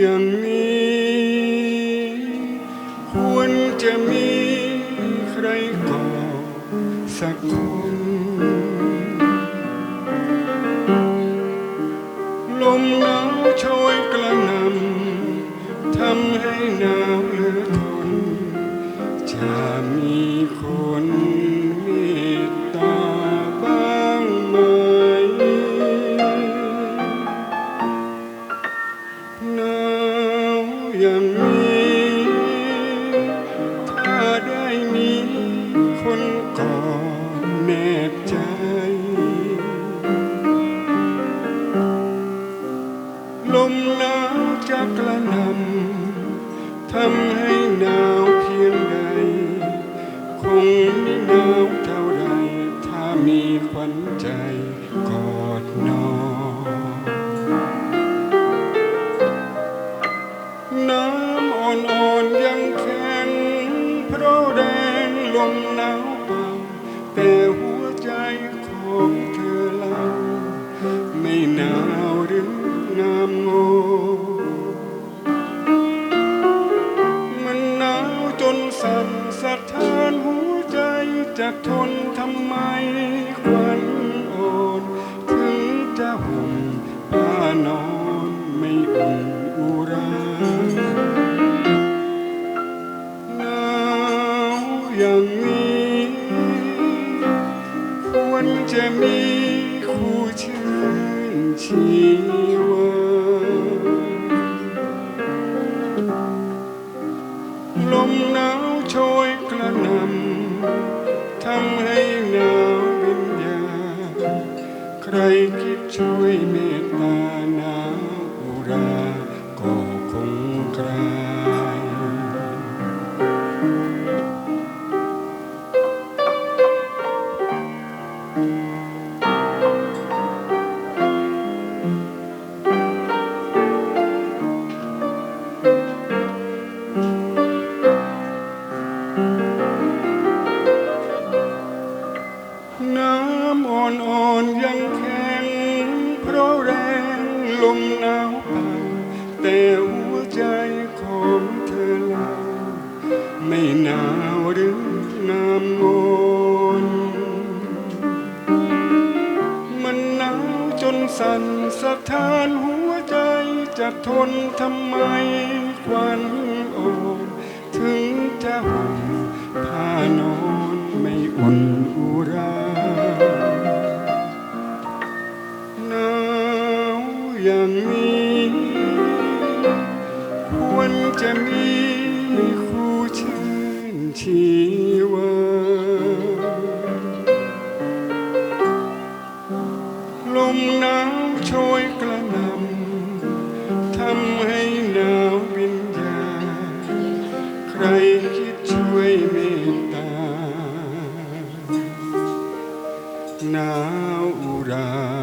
อย่างนี้ ควรจะมีใครก่อสักคนลมหนาวช่วยกระนำทำให้หนาวเหลือทนจะมีคน จะทนทำไมควันอ่อนถึงจะห่มผ้านอนไม่อุ่นอุราหนาวอย่างนี้ควรจะมีคู่ชื่นชีว ใครคิดช่วยเมตตานาอุราก็คงคลายน้ อ่อนๆยังแข็ง เพราะแรงลมหนาวเป่าแต่หัวใจของเธอลาไม่หนาวหรืองามงอนมันหนาวจนสั่นสะท้านหัวใจจะทนทำไมควัน อย่างนี้ ควรจะมีคู่ชื่นชีวาลมหนาวโชยกระนำทำให้หนาววิญญาใครคิดช่วยเมตตาหนาวรา